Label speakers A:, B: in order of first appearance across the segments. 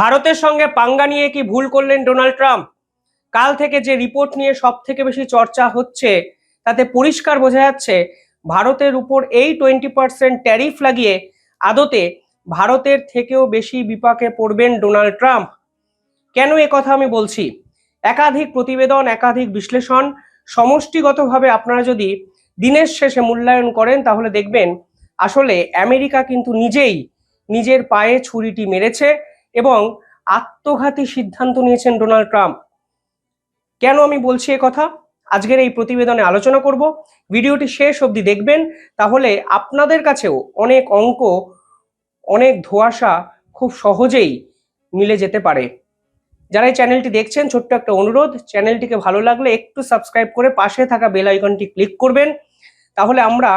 A: ভারতের সঙ্গে পাঙ্গা নিয়ে কি ভুল করলেন ডোনাল্ড ট্রাম্প? কাল থেকে যে রিপোর্ট নিয়ে সব থেকে বেশি চর্চা হচ্ছে, তাতে পরিষ্কার বোঝা যাচ্ছে ভারতের উপর এই টোয়েন্টি পার্সেন্ট ট্যারিফ লাগিয়ে আদতে ভারতের থেকেও বেশি বিপাকে পড়বেন ডোনাল্ড ট্রাম্প। কেন এ কথা আমি বলছি? একাধিক প্রতিবেদন, একাধিক বিশ্লেষণ সমষ্টিগতভাবে আপনারা যদি দিনের শেষে মূল্যায়ন করেন, তাহলে দেখবেন আসলে আমেরিকা কিন্তু নিজেই নিজের পায়ে ছুরিটি মেরেছে। এবং আত্মঘাতী সিদ্ধান্ত নিয়েছেন ডোনাল্ড ট্রাম্প। কেন আমি বলছি এ কথা? আজকের এই প্রতিবেদনে আলোচনা করব। ভিডিওটি শেষ অবধি দেখবেন। তাহলে আপনাদের কাছেও অনেক অঙ্ক, অনেক ধোঁয়াশা খুব সহজেই মিলে যেতে পারে। যারা এই চ্যানেলটি দেখছেন, ছোট্ট একটা অনুরোধ, চ্যানেলটিকে ভালো লাগলে একটু সাবস্ক্রাইব করে পাশে থাকা বেল আইকনটি ক্লিক করবেন। তাহলে আমরা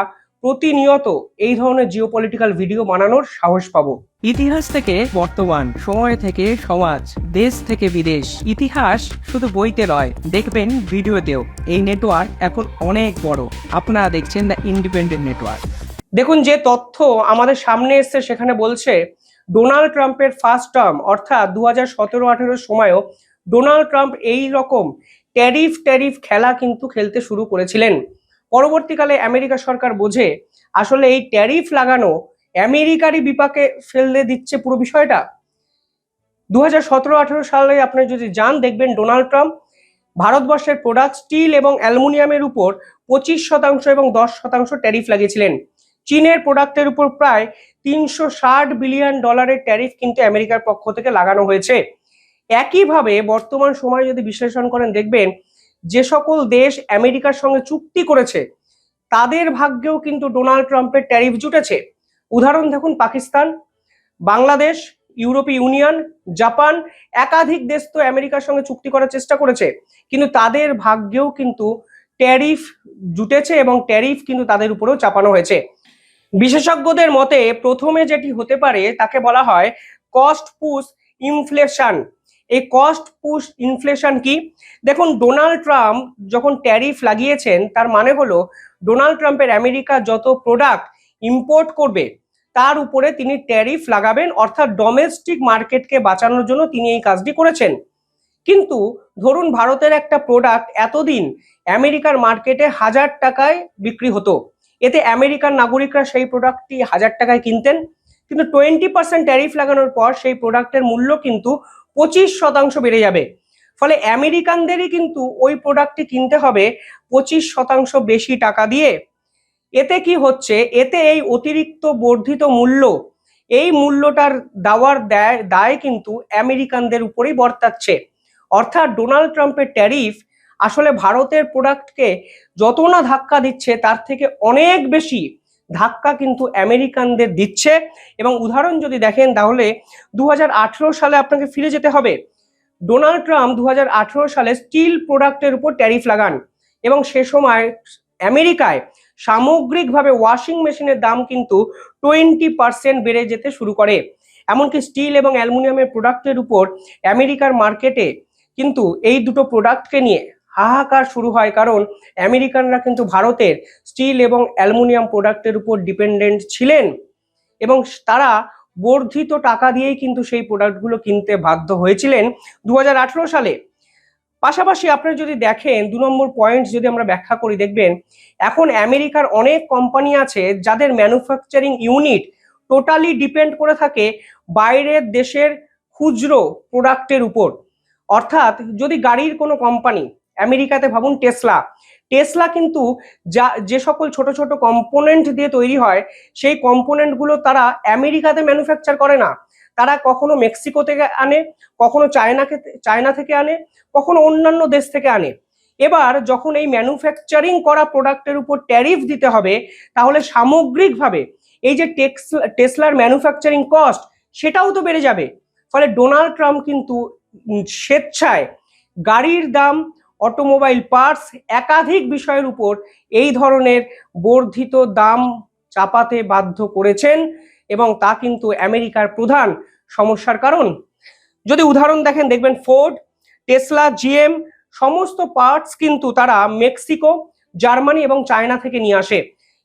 A: প্রতিনিয়ত এই ধরনের জিওপলিটিক্যাল ভিডিও বানানোর সাহস পাবো।
B: ইতিহাস থেকে বর্তমান সময় থেকে সমাজ দেশ থেকে বিদেশ। ইতিহাস শুধু বইতে নয় দেখবেন ভিডিওতেও। এই নেটওয়ার্ক এখন অনেক বড়। আপনারা দেখছেন দ্য ইন্ডিপেন্ডেন্ট নেটওয়ার্ক
A: দেখুন যে তথ্য আমাদের সামনে এসছে সেখানে বলছে ডোনাল্ড ট্রাম্পের ফার্স্ট টার্ম অর্থাৎ দু হাজার সতেরো আঠেরোর সময়ও ডোনাল্ড ট্রাম্প এই রকম ট্যারিফ ট্যারিফ খেলা কিন্তু খেলতে শুরু করেছিলেন। পরবর্তীকালে আমেরিকা সরকার বোঝে, আসলে এই ট্যারিফ লাগানো আমেরিকারই বিপাকে ফেলতে দিচ্ছে পুরো বিষয়টা। দু হাজার সতেরো সালে আপনি যদি যান, দেখবেন ডোনাল্ড ট্রাম্প ভারতবর্ষের প্রোডাক্ট স্টিল এবং অ্যালুমিনিয়ামের উপর পঁচিশ শতাংশ এবং দশ শতাংশ ট্যারিফ লাগিয়েছিলেন। চীনের প্রোডাক্টের উপর প্রায় তিনশো ষাট বিলিয়ন ডলারের ট্যারিফ কিন্তু আমেরিকার পক্ষ থেকে লাগানো হয়েছে। একইভাবে বর্তমান সময়ে যদি বিশ্লেষণ করেন, দেখবেন যে সকল দেশ আমেরিকার সঙ্গে চুক্তি করেছে, তাদের ভাগ্যেও কিন্তু ডোনাল্ড ট্রাম্পের ট্যারিফ জুটেছে। উদাহরণ দেখুন পাকিস্তান, বাংলাদেশ, ইউরোপীয় ইউনিয়ন, জাপান, একাধিক দেশ তো আমেরিকার সঙ্গে চুক্তি করার চেষ্টা করেছে, কিন্তু তাদের ভাগ্যেও কিন্তু ট্যারিফ জুটেছে এবং ট্যারিফ কিন্তু তাদের উপরেও চাপানো হয়েছে। বিশেষজ্ঞদের মতে প্রথমে যেটি হতে পারে তাকে বলা হয় কস্ট পুশ ইনফ্লেশন এই কস্ট পুশ ইনফ্লেশন কি? দেখুন ডোনাল্ড ট্রাম্প যখন ট্যারিফ লাগিয়েছেন, তার মানে হলো ডোনাল্ড ট্রাম্পের আমেরিকা যত প্রোডাক্ট ইম্পোর্ট করবে, তার উপরে তিনি ট্যারিফ লাগাবেন, অর্থাৎ ডোমেস্টিক মার্কেটকে বাঁচানোর জন্য তিনি এই কাজটি করেছেন। কিন্তু ধরুন, ভারতের একটা প্রোডাক্ট এতদিন আমেরিকার মার্কেটে হাজার টাকায় বিক্রি হতো। এতে আমেরিকার নাগরিকরা সেই প্রোডাক্টটি হাজার টাকায় কিনতেন। কিন্তু টোয়েন্টি পার্সেন্ট ট্যারিফ লাগানোর পর সেই প্রোডাক্টের মূল্য কিন্তু পঁচিশ শতাংশ বেড়ে যাবে। ফলে আমেরিকানদেরই কিন্তু ওই প্রোডাক্টটি কিনতে হবে পঁচিশ শতাংশ বেশি টাকা দিয়ে। এতে কি হচ্ছে? এতে এই অতিরিক্ত বর্ধিত মূল্য, এই মূল্যটার দেওয়ার দায় দায় কিন্তু আমেরিকানদের উপরেই বর্তাচ্ছে। অর্থাৎ ডোনাল্ড ট্রাম্পের ট্যারিফ আসলে ভারতের প্রোডাক্টকে যত না ধাক্কা দিচ্ছে, তার থেকে অনেক বেশি ধাক্কা কিন্তু আমেরিকানদের দিচ্ছে। এবং উদাহরণ যদি দেখেন তাহলে দু হাজার আঠেরো সালে আপনাকে ফিরে যেতে হবে। ডোনাল্ড ট্রাম্প দু হাজার আঠেরো সালে স্টিল প্রোডাক্টের উপর ট্যারিফ লাগান এবং সে সময় আমেরিকায় সামগ্রিকভাবে ওয়াশিং মেশিনের দাম কিন্তু টোয়েন্টি পার্সেন্ট বেড়ে যেতে শুরু করে। এমনকি স্টিল এবং অ্যালুমিনিয়ামের প্রোডাক্টের উপর আমেরিকার মার্কেটে কিন্তু এই দুটো প্রোডাক্টকে নিয়ে হাহাকার শুরু হয় কারণ আমেরিকানরা কিন্তু ভারতের স্টিল এবং অ্যালুমিনিয়াম প্রোডাক্টের উপর ডিপেন্ডেন্ট ছিলেন এবং তারা বর্ধিত টাকা দিয়েই কিন্তু সেই প্রোডাক্টগুলো কিনতে বাধ্য হয়েছিলেন দু হাজার আঠারো সালে। পাশাপাশি আপনি যদি দেখেন, দু নম্বর পয়েন্ট যদি আমরা ব্যাখ্যা করি, দেখবেন এখন আমেরিকার অনেক কোম্পানি আছে যাদের ম্যানুফ্যাকচারিং ইউনিট টোটালি ডিপেন্ড করে থাকে বাইরের দেশের খুচরো প্রোডাক্টের উপর। অর্থাৎ যদি গাড়ির কোনো কোম্পানি আমেরিকাতে ভাবুন টেসলা। টেসলা কিন্তু যা, যে সকল ছোট ছোট কম্পোনেন্ট দিয়ে তৈরি হয়, সেই কম্পোনেন্টগুলো তারা আমেরিকাতে ম্যানুফ্যাকচার করে না। তারা কখনো মেক্সিকো থেকে আনে, কখনো চায়নাকে চায়না থেকে আনে, কখনো অন্যান্য দেশ থেকে আনে। এবার যখন এই ম্যানুফ্যাকচারিং করা প্রোডাক্টের উপর ট্যারিফ দিতে হবে, তাহলে সামগ্রিকভাবে এই যে টেসলার ম্যানুফ্যাকচারিং কস্ট সেটাও তো বেড়ে যাবে। ফলে ডোনাল্ড ট্রাম্প কিন্তু স্বেচ্ছায় গাড়ির দাম অটোমোবাইল পার্টস একাধিক বিষয়ের উপর এই ধরনের বর্ধিত দাম চাপাতে বাধ্য করেছেন এবং তা কিন্তু আমেরিকার প্রধান সমস্যার কারণ। যদি উদাহরণ দেখেন, দেখবেন ফোর্ড টেসলা জিএম সমস্ত পার্টস কিন্তু তারা মেক্সিকো, জার্মানি এবং চায়না থেকে নিয়ে আসে।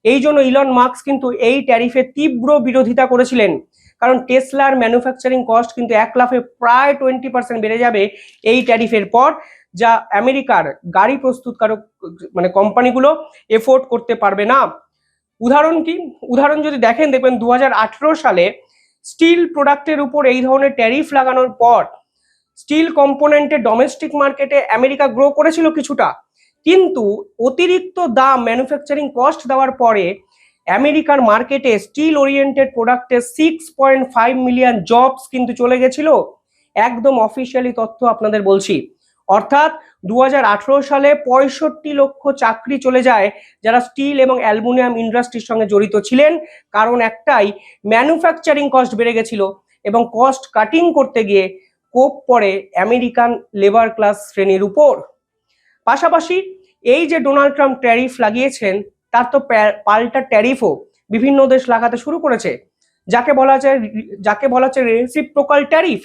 A: এই জন্য ইলন মার্কস কিন্তু এই ট্যারিফের তীব্র বিরোধিতা করেছিলেন। কারণ টেসলার ম্যানুফ্যাকচারিং কস্ট কিন্তু এক লাফে প্রায় টোয়েন্টি পার্সেন্ট বেড়ে যাবে এই ট্যারিফের পর। যা আমেরিকার গাড়ি প্রস্তুতকারক মানে কোম্পানিগুলো এফোর্ড করতে পারবে না। উদাহরণ কি? উদাহরণ যদি দেখেন, দেখবেন দু হাজার আঠারো সালে স্টিল প্রোডাক্টের উপর এই ধরনের ট্যারিফ লাগানোর পর স্টিল কম্পোনেন্টে ডোমেস্টিক মার্কেটে আমেরিকা গ্রো করেছিল কিছুটা। কিন্তু অতিরিক্ত দাম, ম্যানুফ্যাকচারিং কস্ট দেওয়ার পরে আমেরিকার মার্কেটে স্টিল ওরিয়েন্টেড প্রোডাক্টে six point five million jobs কিন্তু চলে গেছিল। একদম অফিসিয়ালি তথ্য আপনাদের বলছি। অর্থাৎ দু হাজার আঠারো সালে পঁয়ষট্টি লক্ষ চাকরি চলে যায় যারা স্টিল এবং অ্যালুমিনিয়াম ইন্ডাস্ট্রির সঙ্গে জড়িত ছিলেন। কারণ একটাই ম্যানুফ্যাকচারিং কস্ট বেড়ে গেছিল এবং কস্ট কাটিং করতে গিয়ে কোপ পড়ে আমেরিকান লেবার ক্লাস শ্রেণির উপর। পাশাপাশি এই যে ডোনাল্ড ট্রাম্প ট্যারিফ লাগিয়েছেন, তার তো পাল্টা ট্যারিফও বিভিন্ন দেশ লাগাতে শুরু করেছে। যাকে বলা যায়, যাকে বলা হচ্ছে রেসিপ্রোকাল ট্যারিফ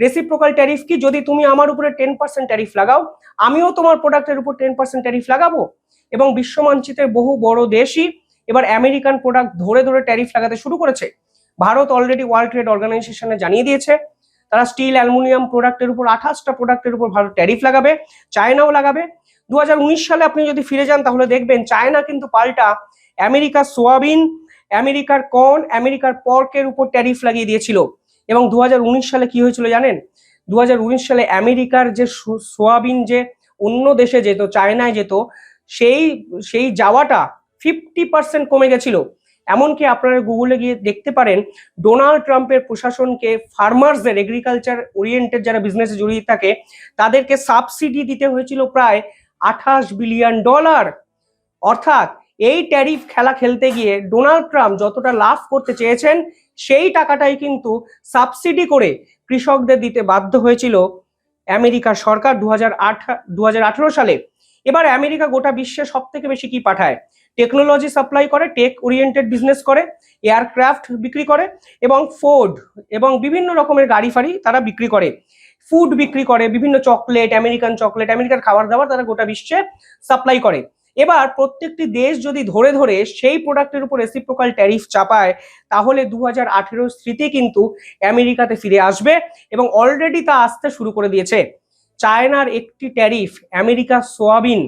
A: রেসিপ্রোকাল ট্যারিফ কি? যদি তুমি আমার উপরে টেন পার্সেন্ট ট্যারিফ লাগাও, আমিও তোমার প্রোডাক্টের উপর টেন পার্সেন্ট ট্যারিফ লাগাবো। এবং বিশ্ব মানচিত্রের বহু বড় দেশই এবার আমেরিকান প্রোডাক্ট ধরে ধরে ট্যারিফ লাগাতে শুরু করেছে। ভারত অলরেডি ওয়ার্ল্ড ট্রেড অর্গানাইজেশনে জানিয়ে দিয়েছে, তারা স্টিল অ্যালুমিনিয়াম প্রোডাক্টের উপর আঠাশটা প্রোডাক্টের উপর ভারত ট্যারিফ লাগাবে, চায়নাও লাগাবে। দু হাজার উনিশ সালে আপনি যদি ফিরে যান, তাহলে দেখবেন চায়না কিন্তু পাল্টা আমেরিকার সোয়াবিন আমেরিকার কর্ন আমেরিকার পর্কের উপর ট্যারিফ লাগিয়ে দিয়েছিল। এবং দু হাজার উনিশ সালে কি হয়েছিল জানেন? দু হাজার উনিশ সালে আমেরিকার যে সোয়াবিন যে অন্য দেশে যেত, চায়নায় যেত, সেই সেই যাওয়াটা ফিফটি পার্সেন্ট কমে গেছিল। এমনকি আপনারা গুগলে গিয়ে দেখতে পারেন ডোনাল্ড ট্রাম্পের প্রশাসনকে ফার্মার্সদের এগ্রিকালচার ওরিয়েন্টেড যারা বিজনেসে জড়িয়ে থাকে, তাদেরকে সাবসিডি দিতে হয়েছিল প্রায় আঠাশ বিলিয়ন ডলার অর্থাৎ এই ট্যারিফ খেলা খেলতে গিয়ে ডোনাল্ড ট্রাম্প যতটা লাভ করতে চেয়েছেন সেই টাকাটাই কিন্তু সাবসিডি করে কৃষকদের দিতে বাধ্য হয়েছিল আমেরিকা সরকার দু হাজার সালে। এবার আমেরিকা গোটা বিশ্বে সব থেকে বেশি কি পাঠায়? টেকনোলজি সাপ্লাই করে টেক ওরিয়েন্টেড বিজনেস করে এয়ারক্রাফট বিক্রি করে এবং ফোর্ড এবং বিভিন্ন রকমের গাড়ি ফাড়ি তারা বিক্রি করে। ফুড বিক্রি করে, বিভিন্ন চকলেট আমেরিকান চকলেট আমেরিকার খাবার দাবার তারা গোটা বিশ্বে সাপ্লাই করে। এবার প্রত্যেকটি দেশ যদি ধরে ধরে সেই প্রোডাক্টের উপর রেসিপ্রোকাল ট্যারিফ চাপায়, তাহলে দু হাজার আঠেরোর স্মৃতি কিন্তু আমেরিকাতে ফিরে আসবে এবং অলরেডি তা আসতে শুরু করে দিয়েছে। চায়নার একটি ট্যারিফ আমেরিকা সোয়াবিন।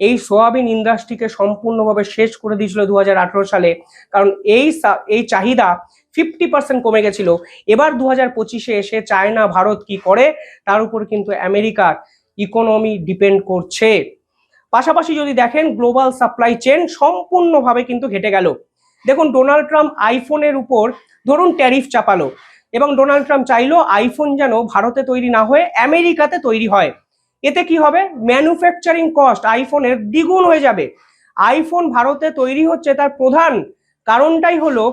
A: এই সোয়াবিন ইন্ডাস্ট্রিকে সম্পূর্ণভাবে শেষ করে দিয়েছিল দু হাজার আঠেরো সালে। কারণ এই এই চাহিদা ফিফটি পার্সেন্ট কমে গেছিল। এবার দু হাজার পঁচিশে এসে চায়না, ভারত কি করে? তার উপর কিন্তু আমেরিকার ইকোনমি ডিপেন্ড করছে। পাশাপাশি যদি দেখেন গ্লোবাল সাপ্লাই চেন সম্পূর্ণভাবে কিন্তু ঘেটে গেল। দেখুন, ডোনাল্ড ট্রাম্প আইফোনের উপর ধরুন ট্যারিফ চাপালো এবং ডোনাল্ড ট্রাম্প চাইলো আইফোন যেন ভারতে তৈরি না হয়ে আমেরিকাতে তৈরি হয়। এতে কি হবে? ম্যানুফ্যাকচারিং কস্ট আইফোনের দ্বিগুণ হয়ে যাবে। আইফোন ভারতে তৈরি হচ্ছে তার প্রধান কারণটাই হলো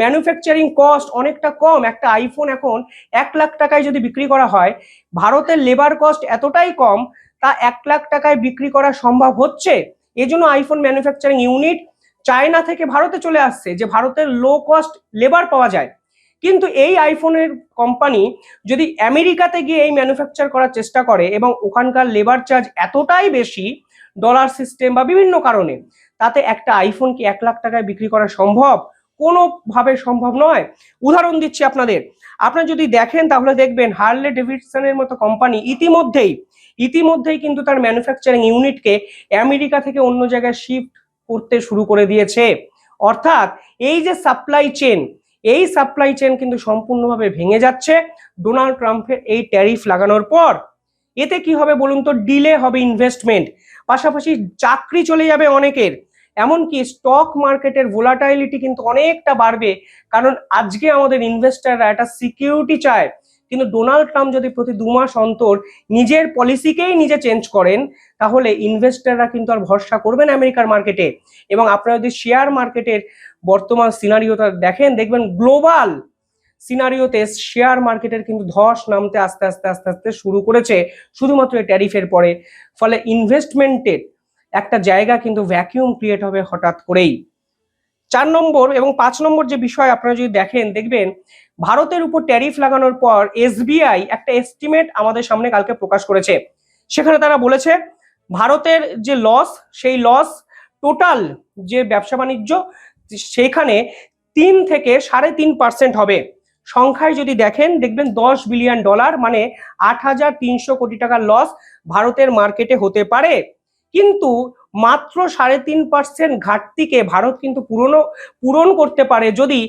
A: ম্যানুফ্যাকচারিং কস্ট অনেকটা কম। একটা আইফোন এখন এক লাখ টাকায় যদি বিক্রি করা হয়, ভারতের লেবার কস্ট এতটাই কম তা এক লাখ টাকায় বিক্রি করা সম্ভব হচ্ছে? এজন্য আইফোন ম্যানুফ্যাকচারিং ইউনিট চায়না থেকে ভারতে চলে আসছে, যে ভারতের লো কস্ট লেবার পাওয়া যায়। কিন্তু এই আইফোনের কোম্পানি যদি আমেরিকাতে গিয়ে এই ম্যানুফ্যাকচার করার চেষ্টা করে এবং ওখানকার লেবার চার্জ এতটাই বেশি ডলার সিস্টেম বা বিভিন্ন কারণে, তাতে একটা আইফোন কি এক লাখ টাকায় বিক্রি করা সম্ভব? কোনোভাবে সম্ভব নয়। উদাহরণ দিচ্ছি আপনাদের। আপনারা যদি দেখেন তাহলে দেখবেন হার্লে ডেভিডসনের মতো কোম্পানি ইতিমধ্যেই ইতিমধ্যেই কিন্তু তার ম্যানুফ্যাকচারিং ইউনিটকে আমেরিকা থেকে অন্য জায়গায় শিফট করতে শুরু করে দিয়েছে। অর্থাৎ এই যে সাপ্লাই চেন এই সাপ্লাই চেন কিন্তু সম্পূর্ণভাবে ভেঙে যাচ্ছে ডোনাল্ড ট্রাম্পের এই ট্যারিফ লাগানোর পর। এতে কি হবে বলুন তো? ডিলে হবে ইনভেস্টমেন্ট পাশাপাশি চাকরি চলে যাবে অনেকের। এমনকি স্টক মার্কেটের ভোলাটাইলিটি কিন্তু অনেকটা বাড়বে। কারণ আজকে আমাদের ইনভেস্টাররা একটা সিকিউরিটি চায়। কিন্তু ডোনাল্ড ট্রাম্প যদি প্রতি দু মাস অন্তর নিজের পলিসিকেই নিজে চেঞ্জ করেন, তাহলে ইনভেস্টাররা কিন্তু আর ভরসা করবেন আমেরিকার মার্কেটে এবং আপনারা যদি শেয়ার মার্কেটের বর্তমান সিনারিওটা দেখেন, দেখবেন গ্লোবাল সিনারিওতে শেয়ার মার্কেটের কিন্তু ধস নামতে আস্তে আস্তে আস্তে আস্তে শুরু করেছে। শুধুমাত্র ট্যারিফের পরে। ফলে ইনভেস্টমেন্টের একটা জায়গা কিন্তু ভ্যাকিউম ক্রিয়েট হবে হঠাৎ করেই। চার নম্বর এবং পাঁচ নম্বর যে বিষয় আপনারা যদি দেখেন, দেখবেন ভারতের উপর ট্যারিফ লাগানোর পর এসবিআই একটা এস্টিমেট আমাদের সামনে কালকে প্রকাশ করেছে। সেখানে তারা বলেছে, ভারতের যে লস সেই লস টোটাল যে ব্যবসা বাণিজ্য, সেখানে তিন থেকে সাড়ে তিন পার্সেন্ট হবে। সংখ্যায় যদি দেখেন, দেখবেন দশ বিলিয়ন ডলার মানে আট হাজার তিনশো কোটি টাকার লস ভারতের মার্কেটে হতে পারে। কিন্তু মাত্র সাড়ে তিন পার্সেন্ট ঘাটতিকে ভারত কিন্তু পূরণ পূরণ করতে পারে যদি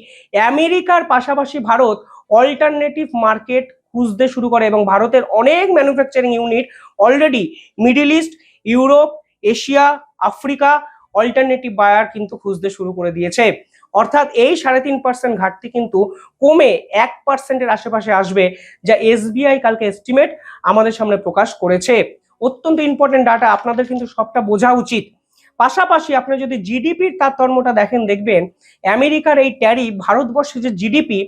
A: আমেরিকার পাশাপাশি ভারত অল্টারনেটিভ মার্কেট খুঁজতে শুরু করে এবং ভারতের অনেক manufacturing unit already middle east Europe Asia Africa alternative buyer কিন্তু খুঁজতে শুরু করে দিয়েছে। অর্থাৎ এই সাড়ে তিন পার্সেন্ট ঘাটতি কিন্তু কমে এক পার্সেন্টের আশেপাশে আসবে যা এসবিআই কালকে এস্টিমেট আমাদের সামনে প্রকাশ করেছে। অত্যন্ত ইম্পর্টেন্ট ডাটা আপনাদের কিন্তু সবটা বোঝা উচিত। পাশাপাশি আপনি যদি জিডিপির তারতম্যটা দেখেন, দেখবেন আমেরিকার এই ট্যারিফ ভারতবর্ষের যে জিডিপি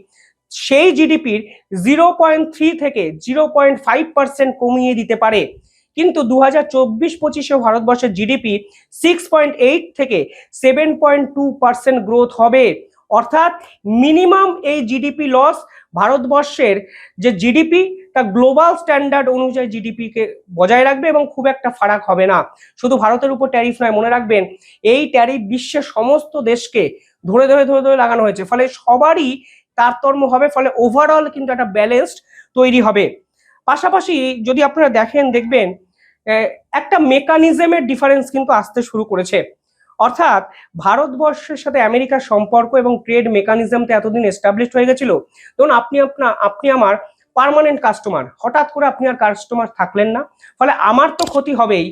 A: সেই জিডিপির জিরো পয়েন্ট থ্রি থেকে জিরো পয়েন্ট ফাইভ পার্সেন্ট কমিয়ে দিতে পারে। কিন্তু দু হাজার চব্বিশ পঁচিশে ভারতবর্ষের জিডিপি সিক্স পয়েন্ট এইট থেকে seven point two percent growth হবে। অর্থাৎ মিনিমাম এই জিডিপি লস ভারতবর্ষের যে জিডিপি তা গ্লোবাল স্ট্যান্ডার্ড অনুযায়ী জিডিপিকে বজায় রাখবে এবং খুব একটা ফারাক হবে না। শুধু ভারতের উপর ট্যারিফ নয়, মনে রাখবেন, এই ট্যারিফ বিশ্বের সমস্ত দেশকে ধরে ধরে ধরে ধরে লাগানো হয়েছে। ফলে সবারই তারতম্য হবে, ফলে ওভারঅল কিন্তু একটা ব্যালেন্সড তৈরি হবে। পাশাপাশি যদি আপনারা দেখেন, দেখবেন একটা মেকানিজমের ডিফারেন্স কিন্তু আসতে শুরু করেছে। অর্থাৎ ভারতবর্ষের সাথে আমেরিকার সম্পর্ক এবং ট্রেড মেকানিজমটা এতদিন এস্টাবলিশ হয়ে গেছিল। ধরুন, আপনি আপনা, আপনি আমার পার্মানেন্ট কাস্টমার হঠাৎ করে আপনি আর কাস্টমার থাকলেন না। ফলে আমার তো ক্ষতি হবেই।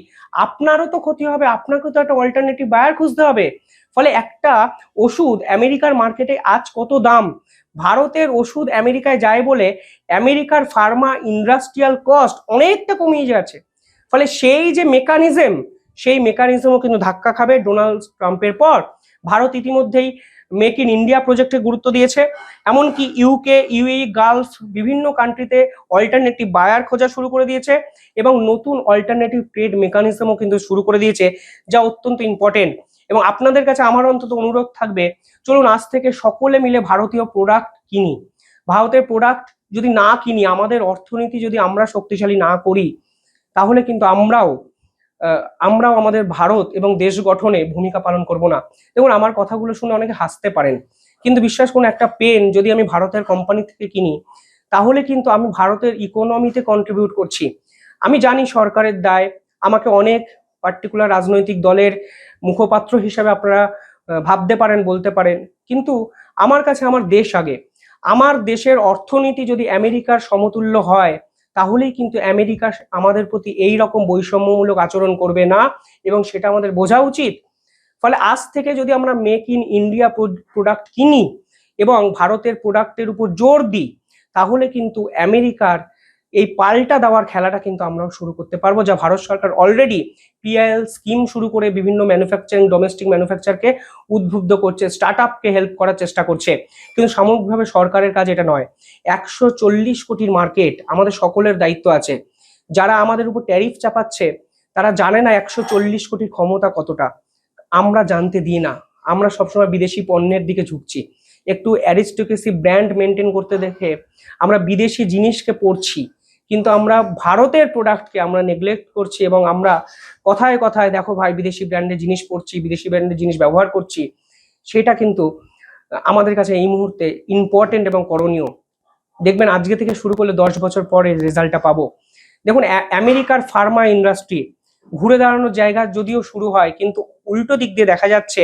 A: আপনারও তো ক্ষতি হবে। আপনাকে তো একটা অল্টারনেটিভ বায়ার খুঁজতে হবে। ফলে একটা ওষুধ আমেরিকার মার্কেটে আজ কত দাম? ভারতের ওষুধ আমেরিকায় যায় বলে আমেরিকার ফার্মা ইন্ডাস্ট্রিয়াল কস্ট অনেকটা কমিয়ে যাচ্ছে। ফলে সেই যে মেকানিজম সেই মেকানিজমও কিন্তু ধাক্কা খাবে ডোনাল্ড ট্রাম্পের পর। ভারত ইতিমধ্যেই মেক ইন ইন্ডিয়া প্রজেক্টে গুরুত্ব দিয়েছে। এমনকি ইউকে ইউই গালফ বিভিন্ন কান্ট্রিতে অল্টারনেটিভ বায়ার খোঁজা শুরু করে দিয়েছে এবং নতুন অল্টারনেটিভ ট্রেড মেকানিজমও কিন্তু শুরু করে দিয়েছে, যা অত্যন্ত ইম্পর্টেন্ট এবং আপনাদের কাছে আমার অন্তত অনুরোধ থাকবে, চলুন আজ থেকে সকলে মিলে ভারতীয় প্রোডাক্ট কিনি। ভারতের প্রোডাক্ট যদি না কিনি, আমাদের অর্থনীতি যদি আমরা শক্তিশালী না করি, তাহলে কিন্তু আমরাও আমরাও আমাদের ভারত এবং দেশ গঠনে ভূমিকা পালন করব না। দেখুন, আমার কথাগুলো শুনে অনেকে হাসতে পারেন। কিন্তু বিশ্বাস করুন, একটা পেন যদি আমি ভারতের কোম্পানি থেকে কিনি, তাহলে কিন্তু আমি ভারতের ইকোনমিতে কন্ট্রিবিউট করছি। আমি জানি সরকারের দায়, আমাকে অনেক পার্টিকুলার রাজনৈতিক দলের মুখপাত্র হিসাবে আপনারা ভাবতে পারেন, বলতে পারেন। কিন্তু আমার কাছে আমার দেশ আগে। আমার দেশের অর্থনীতি যদি আমেরিকার সমতুল্য হয় তাহলেই কিন্তু আমেরিকা আমাদের প্রতি এই রকম বৈষম্যমূলক আচরণ করবে না এবং সেটা আমাদের বোঝা উচিত। ফলে আজ থেকে যদি আমরা মেক ইন ইন্ডিয়া প্রোডাক্ট কিনি এবং ভারতের প্রোডাক্টের উপর জোর দিই, তাহলে কিন্তু আমেরিকার এই পাল্টা দেওয়ার খেলাটা কিন্তু আমরাও শুরু করতে পারব, যা ভারত সরকার অলরেডি পিআইএল স্কিম শুরু করে বিভিন্ন ম্যানুফ্যাকচারিং ডোমেস্টিক ম্যানুফ্যাকচারকে উদ্বুদ্ধ করছে স্টার্ট আপকে হেল্প করার চেষ্টা করছে। কিন্তু সামগ্রিকভাবে সরকারের কাজ এটা নয়। একশো চল্লিশ কোটির মার্কেট আমাদের সকলের দায়িত্ব আছে। যারা আমাদের উপর ট্যারিফ চাপাচ্ছে, তারা জানে না একশো চল্লিশ কোটির ক্ষমতা কতটা। আমরা জানতে দিই না। আমরা সবসময় বিদেশি পণ্যের দিকে ঝুঁকছি। একটু অ্যারিস্টোক্রেসি ব্র্যান্ড মেনটেন করতে দেখে আমরা বিদেশি জিনিসকে পড়ছি। কিন্তু আমরা ভারতের প্রোডাক্টকে আমরা নেগলেক্ট করছি এবং আমরা কথায় কথায়, দেখো ভাই, বিদেশি ব্র্যান্ডের জিনিস পড়ছি বিদেশি ব্র্যান্ডের জিনিস ব্যবহার করছি, সেটা কিন্তু আমাদের কাছে এই মুহূর্তে ইম্পর্টেন্ট এবং করণীয়। দেখবেন আজকে থেকে শুরু করলে দশ বছর পরে রেজাল্টটা পাবো। দেখুন আমেরিকার ফার্মা ইন্ডাস্ট্রি ঘুরে দাঁড়ানোর জায়গা যদিও শুরু হয়, কিন্তু উল্টো দিক দিয়ে দেখা যাচ্ছে,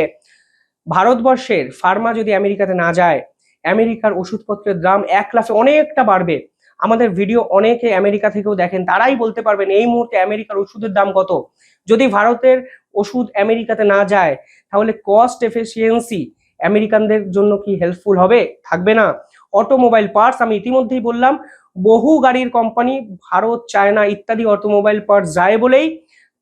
A: ভারতবর্ষের ফার্মা যদি আমেরিকাতে না যায়, আমেরিকার ওষুধপত্রের দাম এক লাফে অনেকটা বাড়বে। আমাদের ভিডিও অনেকে আমেরিকা থেকেও দেখেন, তারাই বলতে পারবেন এই মুহূর্তে আমেরিকার ওষুধের দাম কত। যদি ভারতের ওষুধ আমেরিকাতে না যায়, তাহলে কস্ট এফিসিয়েন্সি আমেরিকানদের জন্য কি হেল্পফুল হবে? থাকবে না। অটোমোবাইল পার্টস আমি ইতিমধ্যেই বললাম, বহু গাড়ির কোম্পানি ভারত, চায়না ইত্যাদি অটোমোবাইল পার্টস যায় বলেই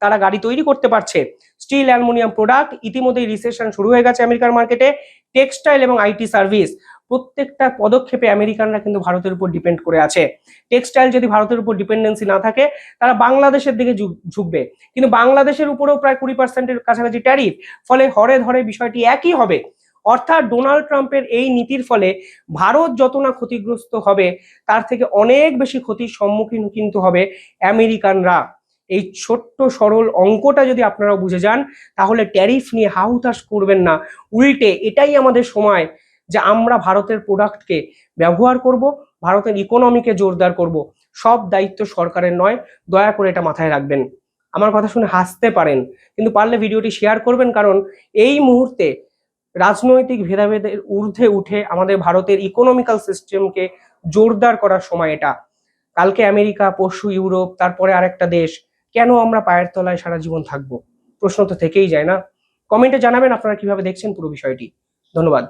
A: তারা গাড়ি তৈরি করতে পারছে। স্টিল অ্যালুমিনিয়াম প্রোডাক্ট ইতিমধ্যেই রিসেশন শুরু হয়ে গেছে আমেরিকার মার্কেটে টেক্সটাইল এবং আইটি সার্ভিস প্রত্যেকটা পদক্ষেপে আমেরিকানরা কিন্তু ভারতের উপর ডিপেন্ড করে আছে। টেক্সটাইল যদি ভারতের উপর ডিপেন্ডেন্সি না থাকে, তারা বাংলাদেশের দিকে ঝুঁক- ঝুঁকবে। কিন্তু বাংলাদেশের উপরেও প্রায় কুড়ি পার্সেন্টের কাছাকাছি ট্যারিফ ফলে হরে ধরে বিষয়টি একই হবে। অর্থাৎ ডোনাল্ড ট্রাম্পের এই নীতির ফলে ভারত যত না ক্ষতিগ্রস্ত হবে, তার থেকে অনেক বেশি ক্ষতির সম্মুখীন কিন্তু হবে আমেরিকানরা। এই ছোট্ট সরল অঙ্কটা যদি আপনারা বুঝে যান, তাহলে ট্যারিফ নিয়ে হাহুতাশ করবেন না। উল্টে এটাই আমাদের সময়। যে আমরা ভারতের প্রোডাক্টকে ব্যবহার করব, ভারতের ইকোনমিকে জোরদার করব, সব দায়িত্ব সরকারের নয়, দয়া করে এটা মাথায় রাখবেন। আমার কথা শুনে হাসতে পারেন, কিন্তু পারলে ভিডিওটি শেয়ার করবেন কারণ এই মুহূর্তে রাজনৈতিক ভেদাভেদের ঊর্ধ্বে উঠে আমাদের ভারতের ইকোনমিক্যাল সিস্টেমকে জোরদার করার সময় এটা। কালকে আমেরিকা, পরশু ইউরোপ, তারপরে আরেকটা দেশ, কেন আমরা পায়ের তলায় সারা জীবন থাকব? প্রশ্ন তো থেকেই যায় না। কমেন্টে জানাবেন আপনারা কীভাবে দেখছেন পুরো বিষয়টি। ধন্যবাদ।